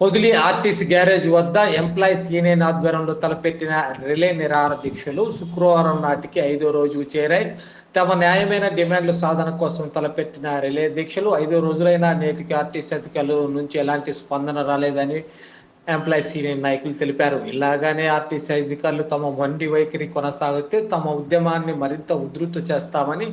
Podili RTC garage వద్ద employees union ఆధ్వర్యంలో తలపెట్టిన రిలే నిరాహార దీక్షలు శుక్రవారం నాటికి ఐదో రోజుకు చేరాయి. తమ న్యాయమైన డిమాండ్ల సాధన కోసం తలపెట్టిన రిలే దీక్షలు ఐదో రోజులైనా నేటికి ఆర్టీసీ అధికారుల నుంచి ఎలాంటి స్పందన రాలేదని ఎంప్లాయీస్ యూనియన్ నాయకులు తెలిపారు. ఇలాగానే ఆర్టీసీ అధికారులు తమ వండి వైఖరి కొనసాగితే తమ ఉద్యమాన్ని మరింత ఉధృత చేస్తామని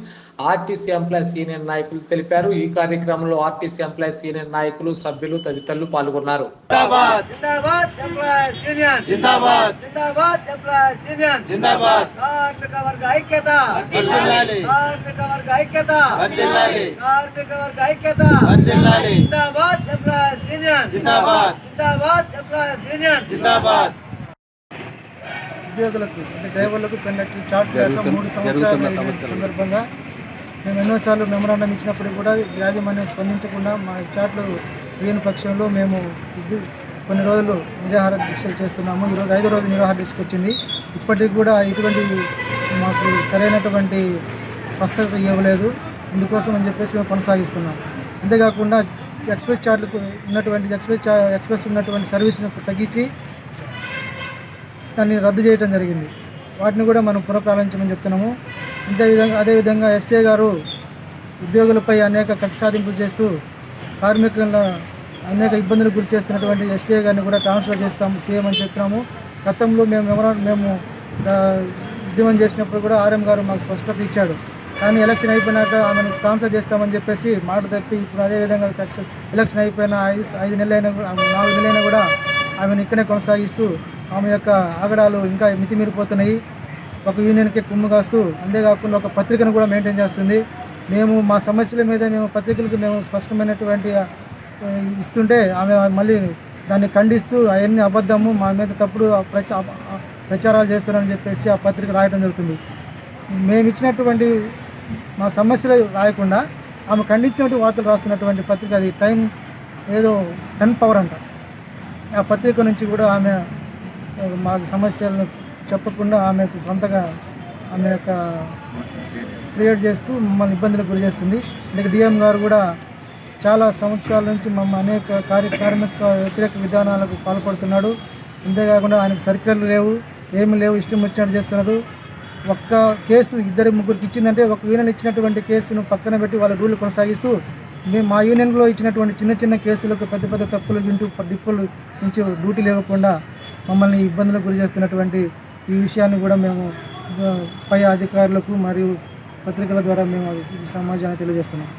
ఆర్టీసీ ఎంప్లాయీస్ యూనియన్ నాయకులు తెలిపారు. ఈ కార్యక్రమంలో ఆర్టీసీ ఎంప్లాయీస్ యూనియన్ నాయకులు సభ్యులు తదితరులు పాల్గొన్నారు. కార్మిక వర్గ ఐక్యత! ఉద్యోగులకు అంటే డ్రైవర్లకు కండక్టర్ చార్ట్ లేక మూడు జరుగుతున్న సంవత్సరాల సమస్యలు. సందర్భంగా మేము ఎన్నోసార్లు మెమరాండం ఇచ్చినప్పుడు కూడా యాజమాన్యం స్పందించకుండా మా చాట్లు లేని పక్షంలో మేము కొన్ని రోజులు నిరాహార దీక్షలు చేస్తున్నాము. ఈరోజు ఐదో రోజు నిరాహార దీక్షకు వచ్చింది. ఇప్పటికి కూడా ఎటువంటి మాకు సరైనటువంటి స్పష్టత ఇవ్వలేదు. ఇందుకోసం అని చెప్పేసి మేము కొనసాగిస్తున్నాం. అంతేకాకుండా ఎక్స్ప్రెస్ చార్ట్లకు ఉన్నటువంటి ఎక్స్ప్రెస్ ఎక్స్ప్రెస్ ఉన్నటువంటి సర్వీస్ను తగ్గించి దాన్ని రద్దు చేయడం జరిగింది. వాటిని కూడా మనం పునఃప్రారంభించమని చెప్తున్నాము. అదేవిధంగా అదేవిధంగా ఎస్టే గారు ఉద్యోగులపై అనేక కక్ష సాధింపులు చేస్తూ కార్మికుల అనేక ఇబ్బందులకు గురి చేస్తున్నటువంటి ఎస్టే గారిని కూడా ట్రాన్స్ఫర్ చేస్తాం చేయమని చెప్తున్నాము. గతంలో మేము మెమరా- మేము ఉద్యమం చేసినప్పుడు కూడా ఆర్ఎం గారు మాకు స్పష్టత ఇచ్చాడు. కానీ ఎలక్షన్ అయిపోయినాక ఆమెను స్పాన్సర్ చేస్తామని చెప్పేసి మాట తప్పి ఇప్పుడు అదేవిధంగా ఎలక్షన్ అయిపోయిన ఐదు ఐదు నెలలైనా నాలుగు నెలలైనా కూడా ఆమెను ఇక్కడే కొనసాగిస్తూ ఆమె యొక్క ఆగడాలు ఇంకా మితిమీరిపోతున్నాయి. ఒక యూనియన్కి కుమ్ము కాస్తూ అంతేకాకుండా ఒక పత్రికను కూడా మెయింటైన్ చేస్తుంది. మేము మా సమస్యల మీద మేము పత్రికలకు మేము స్పష్టమైనటువంటి ఇస్తుంటే ఆమె మళ్ళీ దాన్ని ఖండిస్తూ అవన్నీ అబద్ధము మా మీద తప్పుడు ప్రచారాలు చేస్తున్నారని చెప్పేసి ఆ పత్రిక రాయడం జరుగుతుంది. మేము ఇచ్చినటువంటి మా సమస్యలు రాయకుండా ఆమె ఖండించినటువంటి వార్తలు రాస్తున్నటువంటి పత్రిక అది టైం ఏదో టెన్ పవర్ అంట. ఆ పత్రిక నుంచి కూడా ఆమె మాకు మా సమస్యలను చెప్పకుండా ఆమెకు సొంతగా ఆమె యొక్క క్రియేట్ చేస్తూ మమ్మల్ని ఇబ్బందులకు గురి చేస్తుంది. అందుకే డిఎం గారు కూడా చాలా సంవత్సరాల నుంచి మమ్మల్ని అనేక కార్య కార్మిక వ్యతిరేక విధానాలకు పాల్పడుతున్నాడు. అంతేకాకుండా ఆయనకు సర్కిల్ లేవు ఏమి లేవు ఇష్టం వచ్చినట్టు చేస్తున్నాడు ఒక్క కేసు ఇద్దరు ముగ్గురికి ఇచ్చిందంటే ఒక యూనియన్ ఇచ్చినటువంటి కేసును పక్కన పెట్టి వాళ్ళ రూల్ కొనసాగిస్తూ మేము మా యూనియన్లో ఇచ్చినటువంటి చిన్న చిన్న కేసులకు పెద్ద పెద్ద తప్పులు తింటూ డిప్పులు నుంచి డ్యూటీలు ఇవ్వకుండా మమ్మల్ని ఇబ్బందులకు గురి చేస్తున్నటువంటి ఈ విషయాన్ని కూడా మేము పై అధికారులకు మరియు పత్రికల ద్వారా మేము సమాజాన్ని తెలియజేస్తున్నాం.